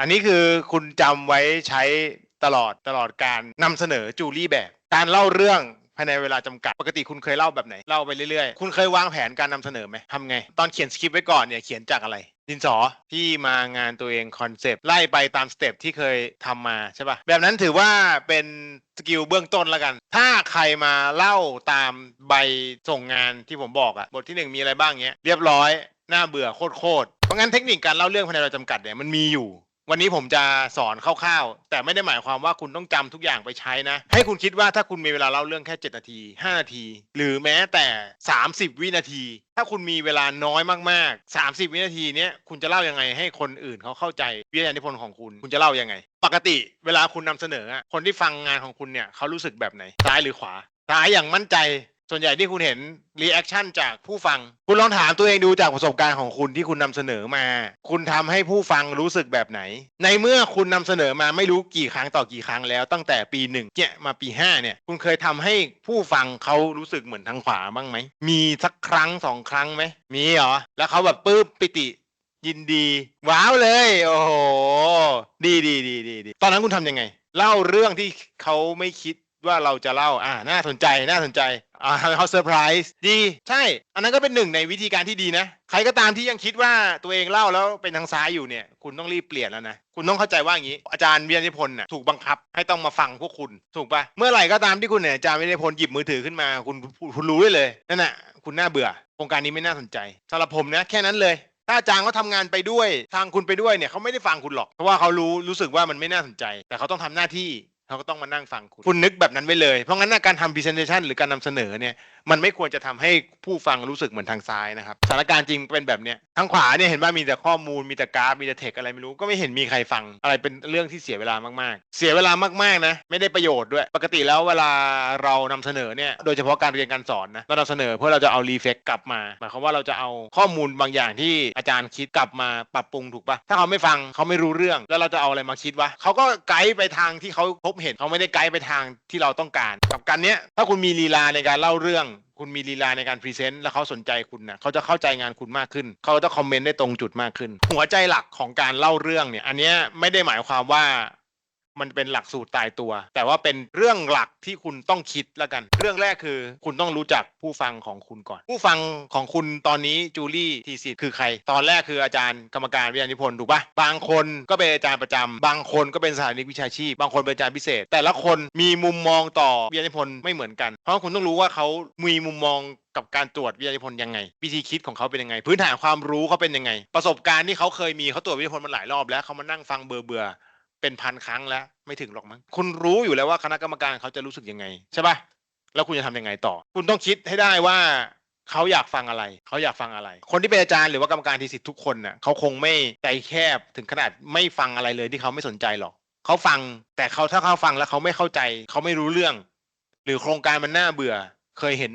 อันนี้คือคุณจำไว้ใช้ตลอดตลอดการนำเสนอจูลี่แบบ การเล่าเรื่องภายในเวลาจำกัดปกติคุณเคยเล่าแบบไหนเล่าไปเรื่อยๆ คุณเคยวางแผนการนำเสนอไหมทำไง ตอนเขียนสคริปต์ไว้ก่อนเนี่ยเขียนจากอะไรดินสอที่มางานตัวเองคอนเซปต์ไล่ไปตามสเต็ปที่เคยทำมาใช่ปะแบบนั้นถือว่าเป็นสกิลเบื้องต้นแล้วกัน ถ้าใครมาเล่าตามใบส่งงานที่ผมบอกอะบทที่หนึ่งมีอะไรบ้างเงี้ยเรียบร้อยน่าเบื่อโคตรๆเพราะงั้นเทคนิคการเล่าเรื่องภายในเวลาจำกัดเนี่ยมันมีอยู่ วันนี้ผมจะสอนคร่าวๆ แต่ไม่ได้หมายความว่าคุณต้องจำทุกอย่างไปใช้นะ ให้คุณคิดว่าถ้าคุณมีเวลาเล่าเรื่องแค่ 7 นาที 5 นาที หรือแม้แต่ 30 วินาที ถ้าคุณมีเวลาน้อยมากๆ 30 วินาทีเนี้ยคุณจะเล่ายังไงให้คนอื่นเขาเข้าใจวิทยานิพนธ์ของคุณ คุณจะเล่ายังไง ปกติเวลาคุณนำเสนออะคนที่ฟังงานของคุณเนี่ยเขารู้สึกแบบไหนซ้ายหรือขวาซ้ายอย่างมั่นใจ ส่วนใหญ่ที่คุณเห็นรีแอคชั่นจากผู้ฟัง คุณลองถามตัวเองดูจากประสบการณ์ของคุณที่คุณนำเสนอมา คุณทำให้ผู้ฟังรู้สึกแบบไหน ในเมื่อคุณนำเสนอมาไม่รู้กี่ครั้งต่อกี่ครั้งแล้ว ตั้งแต่ปีหนึ่งเนี่ยมาปีห้าเนี่ยคุณเคยทำให้ผู้ฟังเขารู้สึกเหมือนทางขวาบ้างไหมมีสักครั้งสองครั้งไหมมีเหรอแล้วเขาแบบปื้มปิติยินดี ว้าวเลย โอ้โหดีดีดีดีดีตอนนั้นคุณทำยังไง เล่าเรื่องที่เขาไม่คิดว่าเราจะเล่าอ่าน่าสนใจน่าสนใจ อ่าเขาเซอร์ไพรส์ดีใช่ อันนั้นก็เป็นหนึ่งในวิธีการที่ดีนะ ใครก็ตามที่ยังคิดว่าตัวเองเล่าแล้วเป็นทางซ้ายอยู่เนี่ย คุณต้องรีบเปลี่ยนแล้วนะ คุณต้องเข้าใจว่าอย่างนี้ อาจารย์วิทยานิพน์น่ะถูกบังคับให้ต้องมาฟังพวกคุณถูกปะเมื่อไหร่ก็ตามที่คุณเนี่ยอาจารย์วิทยานิพน์หยิบมือถือขึ้นมา คุณคุณรู้ได้เลยนั่นน่ะคุณน่าเบื่อโครงการนี้ไม่น่าสนใจสำหรับผมนะแค่นั้นเลยถ้าอาจารย์เขาทำงานไปด้วย ทางคุณไปด้วยเนี่ยเขาไม่ได้ฟังคุณหรอก เพราะว่าเขารู้รู้สึกว่ามันไม่น่าสนใจ แต่เขาต้องทำหน้าที่ เขาก็ต้องมานั่งฟังคุณ คุณนึกแบบนั้นไว้เลย เพราะงั้นการทำ presentation หรือการนำเสนอเนี่ยมันไม่ควรจะทำให้ผู้ฟังรู้สึกเหมือนทางซ้ายนะครับสถานการณ์จริงเป็นแบบเนี้ยทางขวาเนี่ยเห็นว่ามีแต่ข้อมูลมีแต่กราฟมีแต่เทคอะไรไม่รู้ก็ไม่เห็นมีใครฟังอะไรเป็นเรื่องที่เสียเวลามากๆ เสียเวลามากๆนะไม่ได้ประโยชน์ด้วย ปกติแล้วเวลาเรานำเสนอเนี่ยโดยเฉพาะการเรียนการสอนนะเรานำเสนอเพื่อเราจะเอารีเฟกกลับมาหมายความว่าเราจะเอาข้อมูลบางอย่างที่อาจารย์คิดกลับมาปรับปรุงถูกปะถ้าเขาไม่ฟังเขาไม่รู้เรื่องแล้วเราจะเอาอะไรมาคิดวะเขาก็ไกด์ไปทางที่เขาพบเห็นเขาไม่ได้ไกด์ไปทางที่เราต้องการ กับการเนี้ยถ้าคุณมีลีลาในการเล่าเรื่องคุณมีลีลาในการพรีเซนต์แล้วเขาสนใจคุณนะเขาจะเข้าใจงานคุณมากขึ้น เขาจะคอมเมนต์ได้ตรงจุดมากขึ้น หัวใจหลักของการเล่าเรื่องเนี่ย อันเนี้ยไม่ได้หมายความว่า มันเป็นหลักสูตรตายตัว แต่ว่าเป็นเรื่องหลักที่คุณต้องคิดแล้วกัน เรื่องแรกคือ คุณต้องรู้จักผู้ฟังของคุณก่อน ผู้ฟังของคุณตอนนี้จูลี่ทีสิคือใคร ตอนแรกคืออาจารย์กรรมการวิทยานิพนธ์ถูกปะบางคนก็เป็นอาจารย์ประจำบางคนก็เป็นสถานิกวิชาชีพ บางคนเป็นอาจารย์พิเศษ แต่ละคนมีมุมมองต่อวิทยานิพนธ์ไม่เหมือนกัน เพราะคุณต้องรู้ว่าเขามีมุมมองกับการตรวจวิทยานิพนธ์ยังไง วิธีคิดของเขาเป็นยังไง พื้นฐานความรู้เขาเป็นยังไง ประสบการณ์ที่เขาเคยมีเขาตรวจวิทยานิพนธ์มาหลายรอบแล้วเขามานั่งฟังเบื่อเบื่อ เป็นพันครั้งแล้วไม่ถึงหรอกมั้งคุณรู้อยู่แล้วว่าคณะกรรมการเขาจะรู้สึกยังไงใช่ปะแล้วคุณจะทำยังไงต่อ คุณต้องคิดให้ได้ว่าเขาอยากฟังอะไร เขาอยากฟังอะไร คนที่เป็นอาจารย์หรือว่ากรรมการทีสิทธิ์ทุกคนน่ะเขาคงไม่ใจแคบถึงขนาดไม่ฟังอะไรเลยที่เขาไม่สนใจหรอกเขาฟังแต่เขาถ้าเขาฟังแล้วเขาไม่เข้าใจ เขาไม่รู้เรื่อง หรือโครงการมันน่าเบื่อ เคยเห็น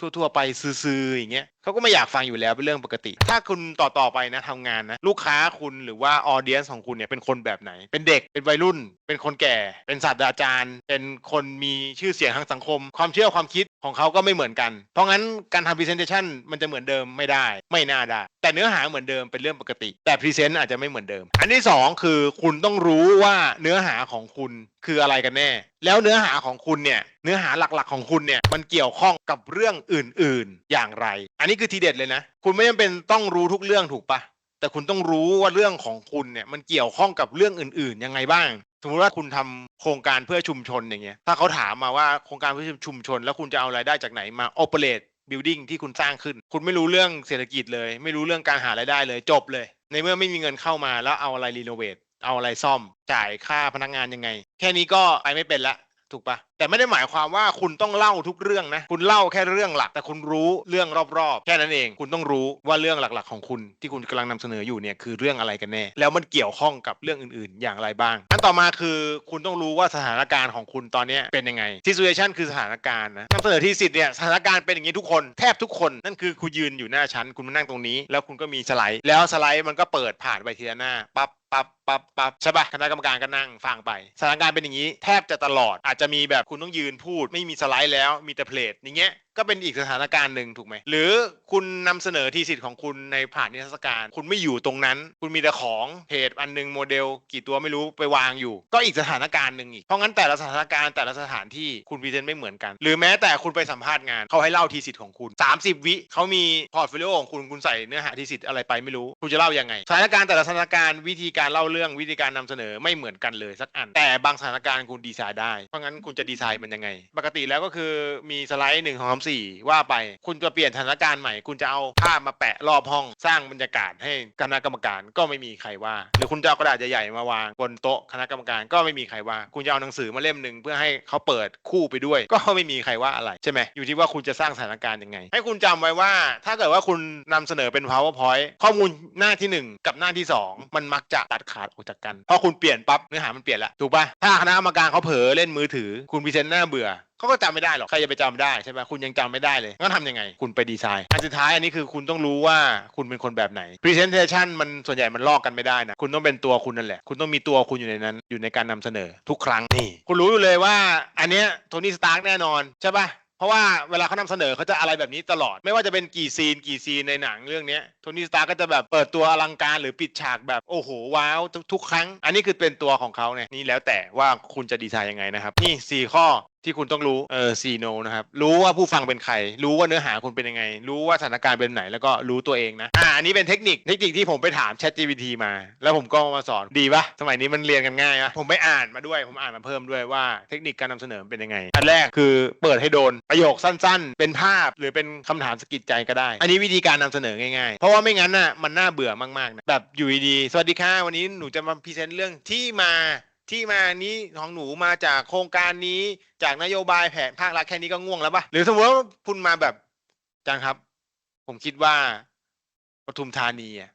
ทั่วๆไปซื่อๆอย่างเงี้ยเขาก็ไม่อยากฟังอยู่แล้วเป็นเรื่องปกติ ถ้าคุณต่อต่อๆไปนะทำงานนะ ลูกค้าคุณหรือว่าออเดียนของคุณเนี่ยเป็นคนแบบไหน เป็นเด็กเป็นวัยรุ่น เป็นคนแก่ เป็นศาสตราจารย์ เป็นคนมีชื่อเสียงทางสังคม ความเชื่อความคิด ของเขาก็ไม่เหมือนกัน เพราะงั้นการทำ presentation มันจะเหมือนเดิมไม่ได้ ไม่น่าได้ แต่เนื้อหาเหมือนเดิมเป็นเรื่องปกติ แต่ present อาจจะไม่เหมือนเดิม อันที่สองคือคุณต้องรู้ว่าเนื้อหาของคุณคืออะไรกันแน่ แล้วเนื้อหาของคุณเนี่ย เนื้อหาหลักๆของคุณเนี่ย มันเกี่ยวข้องกับเรื่องอื่นๆ อย่างไร อันนี้คือทีเด็ดเลยนะ คุณไม่จำเป็นต้องรู้ทุกเรื่องถูกปะ แต่คุณต้องรู้ว่าเรื่องของคุณเนี่ยมันเกี่ยวข้องกับเรื่องอื่นๆยังไงบ้าง สมมติว่าคุณทำโครงการเพื่อชุมชนอย่างเงี้ยถ้าเขาถามมาว่าโครงการเพื่อชุมชน แล้วคุณจะเอารายได้จากไหนมา operate building ที่คุณสร้างขึ้น คุณไม่รู้เรื่องเศรษฐกิจเลย ไม่รู้เรื่องการหารายได้เลยจบเลย ในเมื่อไม่มีเงินเข้ามาแล้วเอาอะไรรีโนเวทเอาอะไรซ่อมจ่ายค่าพนักงานยังไง แค่นี้ก็ไปไม่เป็นละ ถูกปะแต่ไม่ได้หมายความว่าคุณต้องเล่าทุกเรื่องนะ คุณเล่าแค่เรื่องหลัก แต่คุณรู้เรื่องรอบๆ แค่นั้นเอง คุณต้องรู้ว่าเรื่องหลักๆ ของคุณที่คุณกำลังนำเสนออยู่เนี่ยคือเรื่องอะไรกันแน่ แล้วมันเกี่ยวข้องกับเรื่องอื่นๆ อย่างไรบ้าง อันต่อมาคือคุณต้องรู้ว่าสถานการณ์ของคุณตอนนี้เป็นยังไง situation คือสถานการณ์นะนำเสนอที่สิทธิ์เนี่ยสถานการณ์เป็นอย่างนี้ทุกคนแทบทุกคนนั่นคือคุณยืนอยู่หน้าชั้นคุณมานั่งตรงนี้ แล้วคุณก็มีสไลด์ แล้วสไลด์มันก็เปิดผ่านไปทีละหน้าปั๊บปั๊บ ปั๊บปั๊บใช่ปะคณะกรรมการก็นั่งฟังไป สถานการณ์เป็นอย่างนี้ แทบจะตลอดอาจจะมีแบบคุณต้องยืนพูด ไม่มีสไลด์แล้วมีแต่เพลทอย่างเงี้ยก็เป็นอีกสถานการณ์หนึ่งถูกไหม หรือคุณนำเสนอทีสิทธิ์ของคุณในผ่านนิทรรศการ คุณไม่อยู่ตรงนั้น คุณมีแต่ของเพจอันหนึงโมเดล กี่ตัวไม่รู้ไปวางอยู่ ก็อีกสถานการณ์หนึ่งอีก เพราะงั้นแต่ละสถานการณ์แต่ละสถานที่คุณพรีเซนต์ไม่เหมือนกัน หรือแม้แต่คุณไปสัมภาษณ์งานเขาให้เล่าทีสิทธิ์ของคุณ 30 วิเขามีพอร์ตโฟลิโอของคุณคุณใส่เนื้อหาทีสิทธิ์อะไรไปไม่รู้ คุณจะเล่ายังไง สถานการณ์แต่ละสถานการณ์วิธีการเล่าเรื่องื่องวิธีการนำเสนอไม่เหมือนกันเลยสักอัน แต่บางสถานการณ์คุณดีไซน์ได้ เพราะงั้นคุณจะดีไซน์มันยังไง ปกติแล้วก็คือมีสไลด์หนึ่งของสี่ว่าไป คุณจะเปลี่ยนสถานการณ์ใหม่ คุณจะเอาภาพมาแปะรอบห้อง สร้างบรรยากาศให้คณะกรรมการก็ไม่มีใครว่า หรือคุณจะเอากระดาษใหญ่ๆมาวางบนโต๊ะคณะกรรมการก็ไม่มีใครว่า คุณจะเอาหนังสือมาเล่มหนึ่งเพื่อให้เขาเปิดคู่ไปด้วย ก็ไม่มีใครว่าอะไรใช่ไหมอยู่ที่ว่าคุณจะสร้างสถานการณ์ยังไง ให้คุณจำไว้ว่า ถ้าเกิดว่าคุณนำเสนอเป็น powerpoint ข้อมูลหน้าที่หนึ่งกับหน้าที่สองมันมักจะตัดขาดออกจากกัน พอคุณเปลี่ยนปั๊บเนื้อหามันเปลี่ยนละถูกปะถ้าคณะกรรมการเขาเผลอเล่นมือถือ คุณพรีเซนต์หน้าเบื่อเขาก็จำไม่ได้หรอก ใครจะไปจำได้ใช่ไหมคุณยังจำไม่ได้เลยงั้นทำยังไง คุณไปดีไซน์ อันสุดท้ายอันนี้คือคุณต้องรู้ว่าคุณเป็นคนแบบไหน Presentation มันส่วนใหญ่มันลอกกันไม่ได้นะ คุณต้องเป็นตัวคุณนั่นแหละ คุณต้องมีตัวคุณอยู่ในนั้น อยู่ในการนำเสนอทุกครั้งนี่คุณรู้อยู่เลยว่า อันเนี้ยโทนี่สตาร์กแน่นอนใช่ปะ เพราะว่าเวลาเขานำเสนอเขาจะอะไรแบบนี้ตลอด ไม่ว่าจะเป็นกี่ซีนกี่ซีนในหนังเรื่องนี้โทนี่สตาร์ก็จะแบบเปิดตัวอลังการหรือปิดฉากแบบโอ้โหว้าวทุกทุกครั้ง อันนี้คือเป็นตัวของเขาเนี่ยนี่แล้วแต่ว่าคุณจะดีไซน์ยังไงนะครับนี่สี่ข้อ ที่คุณต้องรู้เออซีโนนะครับ รู้ว่าผู้ฟังเป็นใคร รู้ว่าเนื้อหาคุณเป็นยังไง รู้ว่าสถานการณ์เป็นไหนแล้วก็รู้ตัวเองนะอ่าอันนี้เป็นเทคนิคเทคนิคที่ผมไปถาม Chat GPT มา แล้วผมก็มาสอนดีปะสมัยนี้มันเรียนกันง่ายปะผมไปอ่านมาด้วยผมอ่านมาเพิ่มด้วยว่าเทคนิคการนำเสนอเป็นยังไง อันแรกคือเปิดให้โดนประโยคสั้น ๆ เป็นภาพหรือเป็นคำถามสะกิดใจก็ได้ อันนี้วิธีการนำเสนอง่ายๆ เพราะว่าไม่งั้นน่ะมันน่าเบื่อมากๆนะแบบอยู่ดีๆสวัสดีค่ะวันนี้หนูจะมาพรีเซนต์เรื่องที่มา ที่มานี้ของหนูมาจากโครงการนี้จากนโยบายแผนภาครัฐแค่นี้ก็ง่วงแล้วปะหรือสมมติว่าคุณมาแบบจังครับ ผมคิดว่าปทุมธานีอะ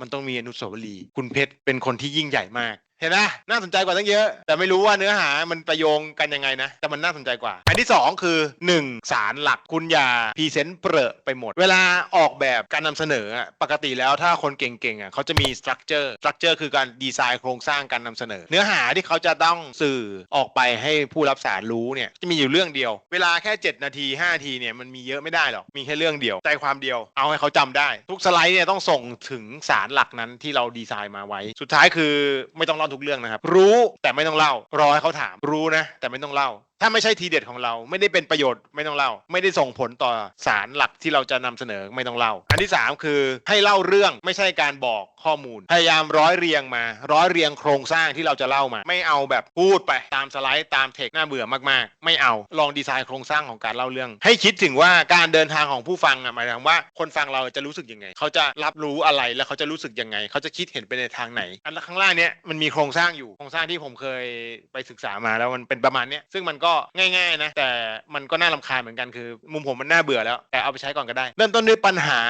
มันต้องมีอนุสาวรีย์คุณเพชรเป็นคนที่ยิ่งใหญ่มาก เห็นไหมน่าสนใจกว่าตั้งเยอะ แต่ไม่รู้ว่าเนื้อหามันประโยงกันยังไงนะ แต่มันน่าสนใจกว่า อันที่สองคือหนึ่งสารหลักคุณอย่าพรีเซนต์เปรอะไปหมด เวลาออกแบบการนำเสนอปกติแล้วถ้าคนเก่งๆอะเขาจะมีสตรัคเจอร์สตรัคเจอร์คือการดีไซน์โครงสร้างการนำเสนอ เนื้อหาที่เขาจะต้องสื่อออกไปให้ผู้รับสารรู้เนี่ยจะมีอยู่เรื่องเดียว เวลาแค่ 7 นาที 5 นาทีเนี่ยมันมีเยอะไม่ได้หรอกมีแค่เรื่องเดียวใจความเดียว เอาให้เขาจำได้ ทุกสไลด์เนี่ยต้องส่งถึงสารหลักนั้นที่เราดีไซน์มาไว้ สุดท้ายคือไม่ต้องเล่าทุกเรื่องนะครับ รู้แต่ไม่ต้องเล่ารอให้เขาถามรู้นะ แต่ไม่ต้องเล่าถ้าไม่ใช่ทีเด็ดของเราไม่ได้เป็นประโยชน์ไม่ต้องเล่า ไม่ได้ส่งผลต่อสารหลักที่เราจะนำเสนอไม่ต้องเล่า อันที่ 3 คือให้เล่าเรื่องไม่ใช่การบอกข้อมูล พยายามร้อยเรียงมา ร้อยเรียงโครงสร้างที่เราจะเล่ามา ไม่เอาแบบพูดไปตามสไลด์ตามเทคน่าเบื่อมากๆ ไม่เอาลองดีไซน์โครงสร้างของการเล่าเรื่อง ให้คิดถึงว่าการเดินทางของผู้ฟังอะหมายถึงว่าคนฟังเราจะรู้สึกยังไง เขาจะรับรู้อะไรแล้วเขาจะรู้สึกยังไง เขาจะคิดเห็นไปในทางไหน อันข้างล่างเนี้ยมันมีโครงสร้างอยู่โครงสร้างที่ผมเคยไปศึกษามาแล้วมันเป็นประมาณเนี้ยซึ่งมันกก็ง่ายๆนะแต่มันก็น่ารำคาญเหมือนกันคือ มุมผมมันน่าเบื่อแล้วแต่เอาไปใช้ก่อนก็ได้ เริ่มต้นด้วยปัญหา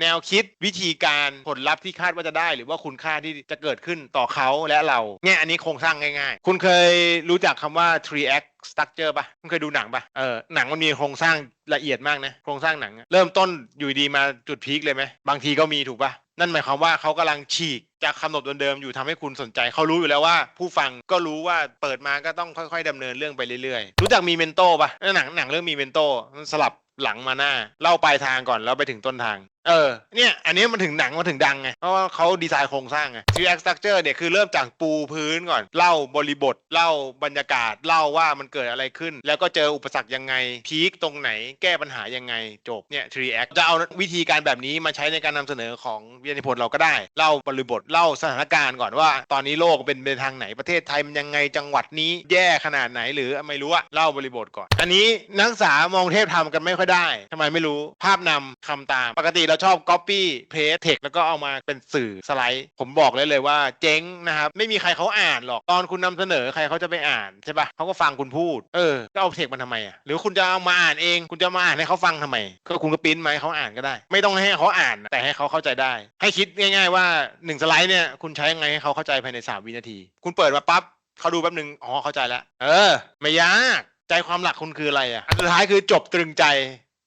แนวคิดวิธีการผลลัพธ์ที่คาดว่าจะได้ หรือว่าคุณค่าที่จะเกิดขึ้นต่อเขาและเราเนี่ยอันนี้โครงสร้างง่ายๆ คุณเคยรู้จักคำว่า3 act structure ปะคุณเคยดูหนังปะเออหนังมันมีโครงสร้างละเอียดมากนะโครงสร้างหนัง เริ่มต้นอยู่ดีมาจุดพีคเลยไหมบางทีก็มีถูกปะ นั่นหมายความว่าเขากำลังฉีกจากคำนดเดิมๆอยู่ทำให้คุณสนใจเขารู้อยู่แล้วว่า ผู้ฟังก็รู้ว่าเปิดมาก็ต้องค่อย ๆดำเนินเรื่องไปเรื่อยๆ รู้จักมีเมนโต้ปะหนังหนังเรื่องมีเมนโต้สลับหลังมาหน้า เล่าปลายทางก่อนแล้วไปถึงต้นทาง เออเนี่ยอันนี้มันถึงหนังมันถึงดังไงเพราะว่าเขาดีไซน์โครงสร้างไง3 act structure เนี่ยคือเริ่มจากปูพื้นก่อนเล่าบริบทเล่าบรรยากาศเล่าว่ามันเกิดอะไรขึ้น แล้วก็เจออุปสรรคยังไงพีคตรงไหนแก้ปัญหายังไงจบเนี่ย3 act จะเอาวิธีการแบบนี้มาใช้ในการนำเสนอของวิทยานิพนธ์เราก็ได้เล่าบริบทเล่าสถานการณ์ก่อนว่า ตอนนี้โลกเป็นไปทางไหนประเทศไทยมันยังไงจังหวัดนี้แย่ขนาดไหนหรือไม่รู้อะเล่าบริบทก่อน อันนี้นักศึกษามองเทพทำกันไม่ค่อยได้ทำไมไม่รู้ภาพนำคำตามปกติเราชอบ copy paste text แล้วก็เอามาเป็นสื่อสไลด์ ผมบอกเลยเลยว่าเจ๊งนะครับ ไม่มีใครเขาอ่านหรอก ตอนคุณนำเสนอใครเขาจะไปอ่านใช่ปะเขาก็ฟังคุณพูด เออก็เอาเทคมันทำไมอะ หรือคุณจะเอามาอ่านเอง คุณจะมาอ่านให้เขาฟังทำไม ก็คุณก็ปิ้นมาให้เขาอ่านก็ได้ ไม่ต้องให้เขาอ่าน แต่ให้เขาเข้าใจได้ ให้คิดง่าย ๆ ว่าหนึ่งสไลด์เนี่ยคุณใช้ยังไงให้เขาเข้าใจภายใน 3 วินาที คุณเปิดมาปั๊บเขาดูแป๊บหนึ่งอ๋อเข้าใจแล้วเออ ไม่ยากใจความหลักคุณคืออะไรอะอันสุดท้ายคือจบตรึงใจ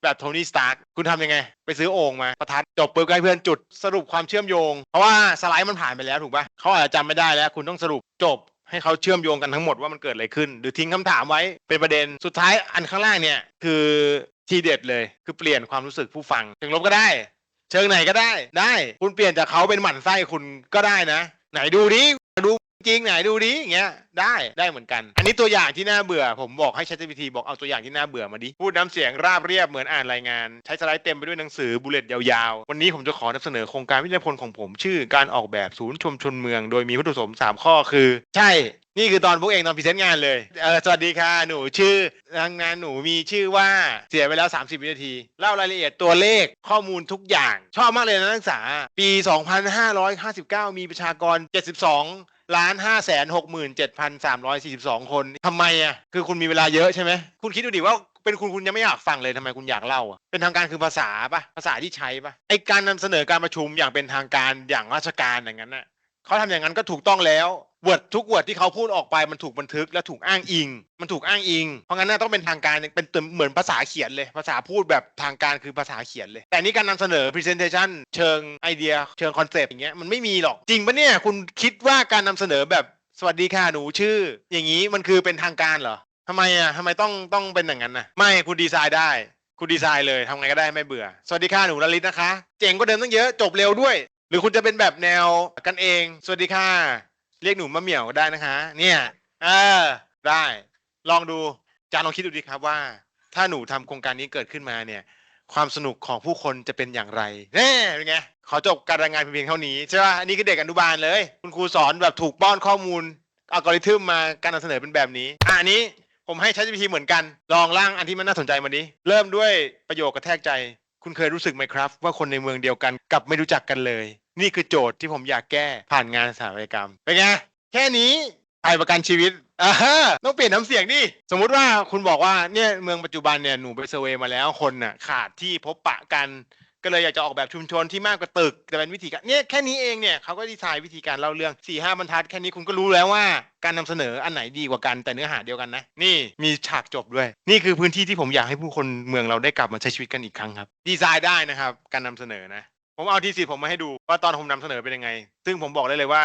แบบโทนี่สตาร์คุณทำยังไง ไปซื้อโอ่งมาประทัดจบปุ๊บให้เพื่อนจุดสรุปความเชื่อมโยง เพราะว่าสไลด์มันผ่านไปแล้วถูกปะเขาอาจจะจำไม่ได้แล้ว คุณต้องสรุปจบให้เขาเชื่อมโยงกันทั้งหมดว่ามันเกิดอะไรขึ้น หรือทิ้งคำถามไว้เป็นประเด็นสุดท้ายอันข้างล่างเนี่ยคือทีเด็ดเลยคือเปลี่ยนความรู้สึกผู้ฟังเชิงลบก็ได้ เชิงไหนก็ได้ได้ คุณเปลี่ยนจากเขาเป็นหมั่นไส้คุณก็ได้นะ ไหนดูดิ จริงไหนดูดิอย่างเงี้ยได้ได้เหมือนกัน อันนี้ตัวอย่างที่น่าเบื่อ ผมบอกให้ ChatGPT บอกเอาตัวอย่างที่น่าเบื่อมาดิพูดน้ำเสียงราบเรียบเหมือนอ่านรายงาน ใช้สไลด์เต็มไปด้วยหนังสือบุลเลตยาวๆ วันนี้ผมจะขอนำเสนอโครงการวิทยพลของผม ชื่อการออกแบบศูนย์ชุมชนเมือง โดยมีวัตถุประสงค์สามข้อคือ ใช่นี่คือตอนพวกเองตอนพรีเซนต์งานเลยเออสวัสดีค่ะ หนูชื่อทางงานหนูมีชื่อว่าเสียไปแล้ว 30 วินาที เล่ารายละเอียดตัวเลขข้อมูลทุกอย่าง ชอบมากเลยนะนักศึกษา ปี 2559 มีประชากร 72 ล้านห้าแสนหกหมื่นเจ็ดพันสามร้อยสี่สิบสองคนทำไมอะคือคุณมีเวลาเยอะใช่ไหมคุณคิดดูดิว่าเป็นคุณคุณยังไม่อยากฟังเลยทำไมคุณอยากเล่าอะเป็นทางการคือภาษาปะภาษาที่ใช้ปะไอการนำเสนอการประชุมอย่างเป็นทางการอย่างราชการอย่างนั้นน่ะ เขาทำอย่างนั้นก็ถูกต้องแล้ววอร์ดทุกวอร์ดที่เขาพูดออกไปมันถูกบันทึกและถูกอ้างอิง มันถูกอ้างอิง เพราะงั้นน่าต้องเป็นทางการเป็นเหมือนภาษาเขียนเลย ภาษาพูดแบบทางการคือภาษาเขียนเลย แต่นี่การนำเสนอ presentation เชิงไอเดีย เชิงคอนเซปต์อย่างเงี้ยมันไม่มีหรอกจริงปะเนี่ยคุณคิดว่าการนำเสนอแบบสวัสดีค่ะหนูชื่อ อย่างนี้มันคือเป็นทางการเหรอทำไมอะทำไมต้องต้องเป็นอย่างนั้นนะไม่คุณดีไซน์ได้คุณดีไซน์เลยทำไงก็ได้ไม่เบื่อ สวัสดีค่ะหนูลลิตนะคะ เจ๋งก็เดิมตั้งเยอะจบเร็วด้วย หรือคุณจะเป็นแบบแนวกันเอง สวัสดีค่ะ เรียกหนูมะเหมี่ยวก็ได้นะคะ เนี่ยเออได้ ลองดูจานลองคิดดูดีครับว่า ถ้าหนูทำโครงการนี้เกิดขึ้นมาเนี่ย ความสนุกของผู้คนจะเป็นอย่างไรแน่เป็นไงขอจบการรายงานเพียงเท่านี้ใช่ป่ะอันนี้คือเด็กอนุบาลเลย คุณครูสอนแบบถูกป้อนข้อมูลอัลกอริทึมมาการนำเสนอเป็นแบบนี้อะอันนี้ผมให้ ChatGPT เหมือนกัน ลองร่างอันที่มันน่าสนใจมานี้ เริ่มด้วยประโยคกระแทกใจ คุณเคยรู้สึกไหมครับ ว่าคนในเมืองเดียวกันกับไม่รู้จักกันเลย นี่คือโจทย์ที่ผมอยากแก้ผ่านงานสถาปัตยกรรมเป็นไงแค่นี้ไปประกันชีวิตอ่าฮะต้องเปลี่ยนน้ำเสียงดิ สมมุติว่าคุณบอกว่าเนี่ยเมืองปัจจุบันเนี่ยหนูไปเซอร์เวย์มาแล้วคนน่ะขาดที่พบปะกัน ก็เลยอยากจะออกแบบชุมชนที่มากกว่าตึกแต่เป็นวิธีการเนี่ยแค่นี้เองเนี่ยเขาก็ดีไซน์วิธีการเล่าเรื่อง4ี่ห้าบรรทัดแค่นี้คุณก็รู้แล้วว่าการนำเสนออันไหนดีกว่ากันแต่เนื้อหาเดียวกันนะ นี่มีฉากจบด้วย นี่คือพื้นที่ที่ผมอยากให้ผู้คนเมืองเราได้กลับมาใช้ชีวิตกันอีกครั้งครับ ดีไซน์ได้นะครับ การนำเสนอนะ ผมเอาทีสิผมมาให้ดูว่าตอนผมนำเสนอเป็นยังไง ซึ่งผมบอกได้เลยว่า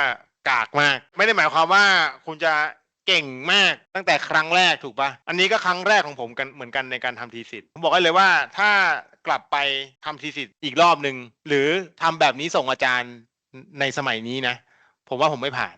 กากมาก ไม่ได้หมายความว่าคุณจะ เก่งมากตั้งแต่ครั้งแรกถูกปะอันนี้ก็ครั้งแรกของผมกันเหมือนกันในการทำทีสิทธ์ผมบอกให้เลยว่าถ้ากลับไปทำทีสิทธ์อีกรอบหนึ่งหรือทำแบบนี้ส่งอาจารย์ในสมัยนี้นะ ผมว่าผมไม่ผ่าน